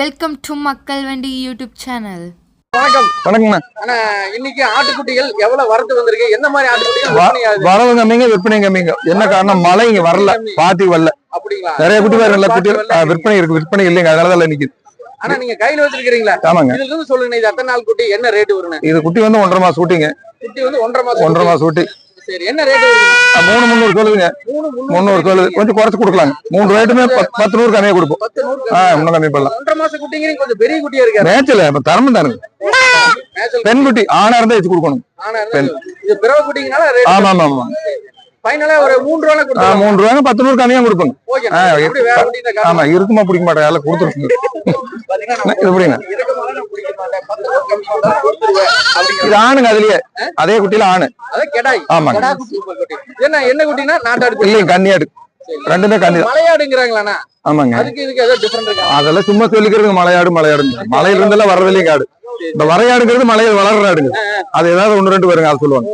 Welcome to மக்கள் வண்டி YouTube channel வணக்கம். வணக்கங்கண்ணா ஆனா இன்னைக்கு ஆட்டுக்குட்டிகள் எவ்வளவு வரத்து வந்திருக்கு? எந்த மாதிரி ஆட்டுக்குட்டிகள் வரவு கம்மிங்க விற்பனை கம்மிங்க என்ன காரணம்? மழை இங்க வரல. பாத்தி வரல. அப்படிங்களா? நிறைய குட்டி வேற நல்ல குட்டி விற்பனை இருக்கு. விற்பனை இல்லைங்க. அதனாலதான் இல்ல நிக்குது. ஆனா நீங்க கையில வச்சிருக்கீங்களா ஆமாங்க. இதுல இருந்து சொல்லுங்க இது எத்தனை நாள் குட்டி என்ன ரேட் வருங்க இது குட்டி வந்து ஒன்றரை மாசம் ஊட்டிங்க குட்டி வந்து ஒன்றரை மாசம் ஒன்றரை. மாசம் ஊட்டி சரி என்ன ரேட் மூணு முந்நூறு சொல்லுதுங்க. முந்நூறு சொல்லுது. கொஞ்சம் குறைச்சு கொடுக்கலாங்க. மூணு ரேட்டுமே பத்து- நூறு கம்மியா கொடுப்போம். ஆ இன்னும் கம்மி பண்ணலாம். ஒன்றரை மாசம் குட்டிங்கிறீங்க கொஞ்சம் பெரிய குட்டியா இருக்காரு. மேய்ச்சல இப்ப தரமும் தானுங்க. பெண் குட்டி ஆணா இருந்தா வச்சு கொடுக்கணும். ஆனா இருந்தா இது பிறவ குட்டிங்கனால ரேட் ஆமா ஆமா ஆமா மூன்று ரூபாங்க பத்து நூறு கம்மியா கொடுப்போங்க ஆமா இருக்குமா பிடிக்க மாட்டேன் எல்லாம் கொடுத்துருக்குங்க இது எப்படிங்க இது ஆணுங்க அதுலயே. அதே குட்டியில ஆணு. ஆமாங்க. என்ன என்ன குட்டினா நாட்டாடு இல்லைங்க கன்னியாடு ரெண்டுமே ஆமாங்க. அதெல்லாம் சும்மா சொல்லிக்கிறது மலையாடு மலையாடு. மலையில இருந்தெல்லாம் வரதில்லையும் காடு. இந்த வரையாடுங்கிறது மலையில் வளர்ற ஆடுங்க. அது ஏதாவது ஒண்ணு ரெண்டு வருங்க அதை சொல்லுவாங்க.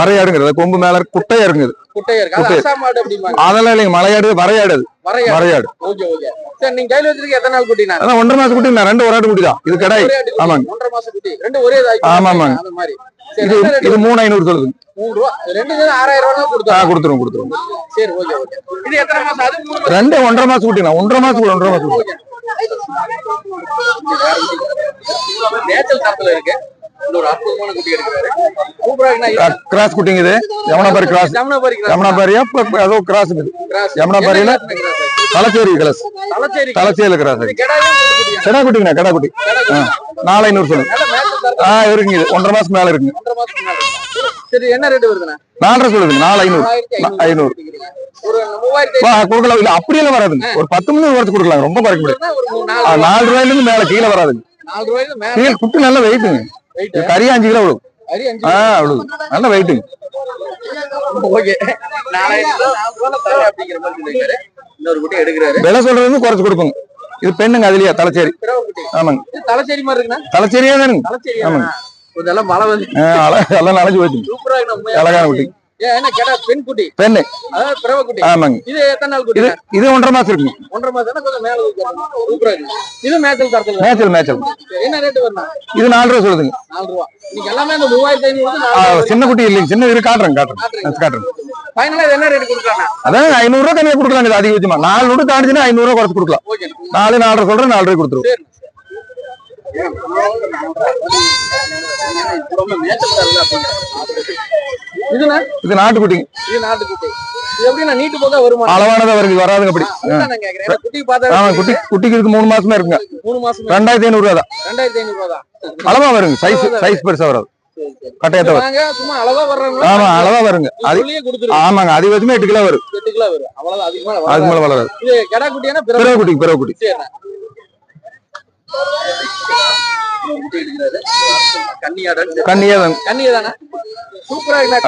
வரையாடுங்கிறது. கொம்பு மேல குட்டையா இருக்குங்க குட்டையா இருக்கு அது குட்டை. அசாம் மாடு அப்படிம்பாங்க. அதெல்லாம் இல்லைங்க மலையாடு வரையாடு. வரையாடு. ஒன்றரை மாசம் குட்டி ரெண்டு ஒரு ஆடு குட்டி தான். இது கடாய். ஒரே ஆட்டு குட்டி, ஆமாங்க. ஒன்றரை மாசம் குட்டி. ரெண்டு ஒரே தாய் ஆமா, ஆமாங்க. இது மூணு ஐநூறு சொல்லுது மூணு ரூபா. ரெண்டு சேர்ந்து ஆறாயிரம் ரூபா ஆ கொடுத்தா கொடுத்துருவோம் கொடுத்துருவோம். சரி ஓகே ஓகே. இது எத்தனை மாசம்? அது ரெண்டு ஒன்றரை மாசம் ஒன்றரை மாசம் ஒன்றரை மாசம் நேச்சல் இருக்கு. இது. கிராஸ் குட்டிங்க இது. யமுனாபாரி கிராஸ். யமுனாபாரியா ஏதோ கிராஸ் இது. யமுனாபாரியில? தலைச்சேரி கிளாஸ். தலச்சேரி தலைச்சேரியில கிராஸ்? கடா குட்டிங்கண்ணா கடா குட்டி. நாலு ஐநூறு சொல்லுங்க. ஆ இருக்குங்க இது ஒன்றரை மாசம் மேல இருக்குங்க. என்ன ரேட் வருதுண்ணா? நாலரை சொல்லுங்க நாலு ஐநூறு. ஐநூறு கொடுக்கலாம். இல்ல அப்படியெல்லாம் வராதுங்க. ஒரு பத்து மணி குறைச்சு கொடுக்கலாம் ரொம்ப குறைக்க முடியாது. நாலு ரூபாயில இருந்து மேல கீழே வராதுங்க. கீழே குட்டி நல்ல வெயிட்டுங்க கறி அஞ்சு கிலோ விழும் ஆ அவ்வளவு நல்ல வெயிட்டுங்க ஓகே. விலை சொல்றது வந்து குறைச்சு கொடுப்போங்க இது பெண்ணுங்க அதுலயே தலைச்சேரி. ஆமாங்க. தலைச்சேரி மாதிரி தலைச்சேரியே தானுங்க. ஆமாங்க. மழை வந்து நனைஞ்சு சூப்பரா இருக்கு உண்மையா. அழகான குட்டி. பெண்ணு. ஆமாங்க. இது எத்தனை நாள் குட்டி? இது ஒன்றரை மாசம் இருக்குங்க. ஒன்றரை மாசம் கொஞ்சம் மேல வைக்கிறாங்க. சூப்பரா இருக்கு. இது மேய்ச்சல் தரத்துல என்ன ரேட் இது நாலு ரூபா சொல்லுதுங்க. நாலு ரூபா. இன்னைக்கு எல்லாமே இந்த மூவாயிரத்தி ஐநூறு சின்ன குட்டி இல்லைங்க. சின்ன இது காட்டுறேன். காட்டுறேன் கொடுக்குறாங்க? அதான் ஐநூறு ரூபா கம்மியா கொடுக்கலாம் இது அதிகபட்சமா. நாலு நூறு தாண்டிச்சுன்னா ஐநூறு ரூபா குறைச்சு கொடுக்கலாம். நாலு நாலரை சொல்றேன் நாலு ரூபாய் கொடுத்துருவோம். தரல இது நாட்டுக்குட்டிங்க. இது நாட்டுக்குட்டி. இது எப்படின்னா நீட்டு வருமா? அளவானதா வருது வராதுங்க அப்படி. குட்டி பார்த்தா ஆமா குட்டி குட்டிக்கு இருக்கு மூணு மாசமா இருக்குங்க. மூணு மாசம் ரெண்டாயிரத்தி ஐநூறு ரூபா தான். ரெண்டாயிரத்தி ஐநூறு ரூபா தான். அளவா வருங்க. சைஸ் சைஸ் பெருசா வராது. கட்டையத்தை சும்மா அளவா ஆமா அளவா வருங்க. ஆமாங்க அதிகபட்சமா எட்டு கிலோ வரும். எட்டு கிலோ வரும். அவ்வளவுதான் அதிகமா அதுக்கு. மேல வளராது இது கெடா குட்டியானா குட்டி குட்டி. கன்னியதானே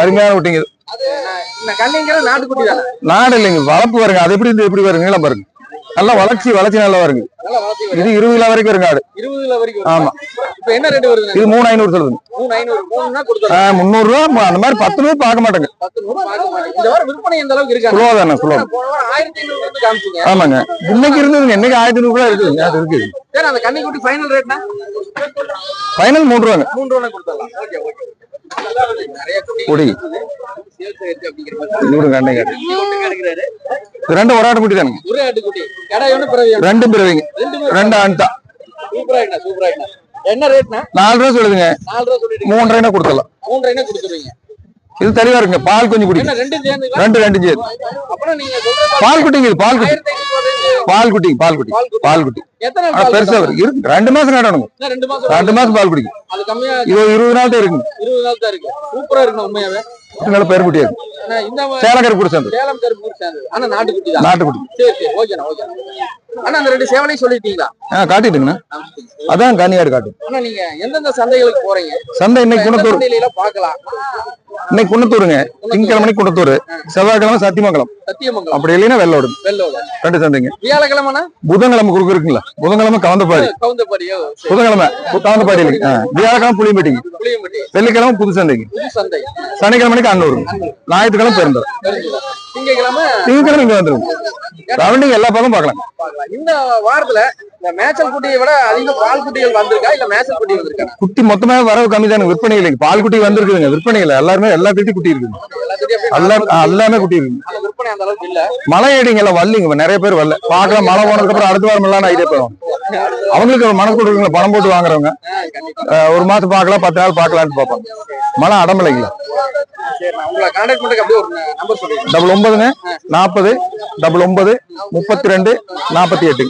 அருமையான தானே? நாடு இல்லைங்க வளர்ப்பு வருங்க. அது எப்படி இந்த எப்படி வருங்க? நீளம் பாருங்க. நல்லா வளர்ச்சி வளர்ச்சி நல்லா வருங்க. இது இருபது கிலோ வரைக்கும் வருங்க ஆடு. ஆமா. இப்ப என்ன ரேட் வருது இது மூணு ஐநூறு முந்நூறு ரூபா அந்த மாதிரி பத்து ரூபா பார்க்க மாட்டேங்க. தானே காமிச்சீங்க. ஆமாங்க. இன்னைக்கு இருந்ததுங்க இன்னைக்கு ஆயிரத்தி ஐநூறு ரூபா இருக்குதுங்க. அது இருக்குது ஃபைனல் மூணு ரூபாங்க. மூணு ரூபா கொடுத்துடலாம். குடி. குட்டி ரெண்டு ஒரு ஆடு குட்டி. தானுங்க ரெண்டும் பிறவிங்க. ரெண்டு ரெண்டு ஆண் தான் என்ன ரேட்னா நாலு ரூபா சொல்லுதுங்க. நாலு ரூபா சொல்லிட்டு மூன்றரை கொடுத்துடலாம். மூன்றரை கொடுத்துருவீங்க இது தெளிவா இருக்குங்க. பால் கொஞ்சம் குடிக்கும் ரெண்டு சேர்ந்து. ரெண்டு சேரு பால் குட்டிங்க இது பால் குட்டி. பால் குட்டி பால் குட்டி. பால் குட்டி. பெருசா? வரும் இருக்கு. ரெண்டு மாசம் காட்டணுங்க ரெண்டு மாசம் பால் குடிக்கும் இது இருபது நாள் தான் இருக்குங்க. இருபது நாள் தான் இருக்கு. சூப்பரா இருக்கு உண்மையாவே. நல்ல பேர் குட்டியா இருக்கு. சேர்ந்து சேலம் கருப்பு சேர்ந்தது. ஆனா நாட்டுக்குட்டி தான். நாட்டுக்குட்டி. சரி சரி ஓகேண்ணா ஓகேண்ணா. ஆனா அந்த ரெண்டு சேவலையும் சொல்லிட்டீங்களா? ஆ காட்டிட்டுங்கண்ணா. அதான் கன்னியாடு காட்டு. ஆனா நீங்க எந்தெந்த சந்தைகளுக்கு போறீங்க? சந்தை இன்னைக்கு குணத்தூர். பார்க்கலாம். இன்னைக்கு குன்னத்தூருங்க திங்கக்கிழமை குன்னத்தூர் செவ்வாய்க்கிழமை சத்தியமங்கலம். சத்தியமங்கலம். அப்படி இல்லைன்னா வெள்ளோடு. ரெண்டு சந்தைங்க. வியாழக்கிழமைனா? புதன்கிழமை குறுக்கு இருக்குங்களா? புதன்கிழமை கவந்தப்பாடி. புதன்கிழமை கவந்தப்பாடி இல்லைங்க. வியாழக்கிழமை புளியம்பட்டிங்க புளியம்பட்டி. வெள்ளிக்கிழமை புது சந்தைங்க சனிக்கிழமைக்கு அன்னூர். ஞாயிற்றுக்கிழமை பெருந்தர் திங்கக்கிழமை? இங்க வந்துருங்க ரவுண்டிங் எல்லா பக்கம் பார்க்கலாம். இந்த வாரத்துல இந்த மேய்ச்சல் குட்டியை விட அதிக பால் குட்டிகள் வந்திருக்கா? இல்ல மேய்ச்சல் குட்டி வந்திருக்கா? குட்டி மொத்தமே வரவு கம்மி தானே விற்பனை இல்லைங்க. பால் குட்டி வந்திருக்குதுங்க. விற்பனை இல்லை. எல்லாருமே எல்லா வீட்டையும் குட்டி இருக்குங்க. எல்லாமே குட்டி இல்ல. மழை ஏடிங்க எல்லாம் வரலைங்க. நிறைய பேர் வரல. பார்க்கலாம். மழை போனதுக்கு அப்புறம் அடுத்த வாரம் எல்லாம் ஐடியா போயிடும் அவங்களுக்கு ஒரு மனசு கொடுக்குங்களா? பணம் போட்டு வாங்குறவங்க. ஒரு மாசம் பார்க்கலாம் பத்து நாள் பார்க்கலாம்னு பார்ப்பாங்க மழை அடமலைங்களா? கான்டாக்ட் டபுள் ஒன்பதுங்க நாற்பது டபுள் ஒன்பது முப்பத்தி ரெண்டு நாற்பத்தி எட்டு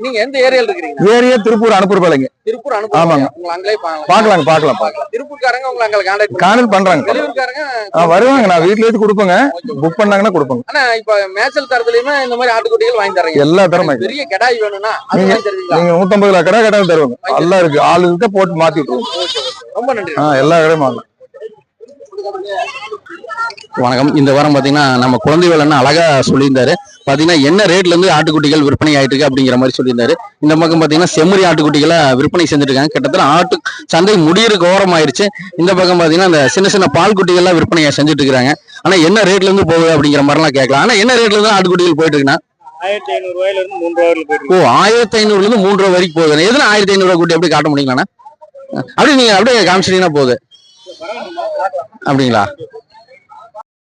நீங்க எந்த ஏரியால இருக்கிறீங்க? ஏரியா திருப்பூர் அனுப்புற பாளைங்க திருப்பூர் அனுப்புங்க ஆமாங்க. பார்க்கலாங்க பார்க்கலாம் பார்க்கலாம் திருப்பூர்காரங்க உங்களை அங்கே கான்டாக்ட் காணல் பண்றாங்க. வருவாங்க. நான் இருந்து கொடுப்பேங்க. புக் பண்ணாங்கன்னா கொடுப்பேங்க. ஆனா இப்ப மேய்ச்சல் தரத்துலயுமே இந்த மாதிரி ஆட்டுக்குட்டிகள் வாங்கி தர்றீங்க. எல்லா தரமே பெரிய கெடாய் வேணும்னா நீங்க- வாங்கி நீங்க நூத்தம்பது கடை தருவாங்க. எல்லாம் இருக்கு. ஆளு இருக்க போட்டு மாத்தி விட்டுருவோம் ரொம்ப நன்றி. எல்லா கடையும் வாங்கலாம். வணக்கம். இந்த வாரம் பாத்தீங்கன்னா நம்ம குழந்தை வேலைன்னு அழகா சொல்லியிருந்தாரு. பாத்தீங்கன்னா என்ன ரேட்ல இருந்து ஆட்டுக்குட்டிகள் விற்பனை ஆயிட்டு இருக்கு அப்படிங்கிற மாதிரி சொல்லியிருந்தாரு. இந்த பக்கம் பாத்தீங்கன்னா செம்மறி ஆட்டுக்குட்டிகளை விற்பனை செஞ்சுட்டு இருக்காங்க கிட்டத்தட்ட ஆட்டு சந்தை முடியிறக்கு ஓரம் ஆயிடுச்சு இந்த பக்கம் பாத்தீங்கன்னா அந்த சின்ன சின்ன பால் குட்டிகள்லாம் விற்பனை செஞ்சுட்டு இருக்காங்க ஆனா என்ன ரேட்ல இருந்து போகுது அப்படிங்கிற மாதிரிலாம் கேட்கலாம். ஆனா என்ன ரேட்ல இருந்து ஆட்டுக்குட்டிகள் போயிட்டு இருக்குன்னா ஆயிரத்தி ஐநூறு ரூபாயில இருந்து மூன்று ஓ ஆயிரத்தி ஐநூறுல இருந்து மூன்று ரூபா வரைக்கும் போகுது எதுனா ஆயிரத்தி ஐநூறு குட்டி அப்படி காட்ட முடியுங்களாண்ணா? அப்படியே நீங்க அப்படியே காமிச்சிட்டீங்கன்னா போகுது. அப்படிங்களா?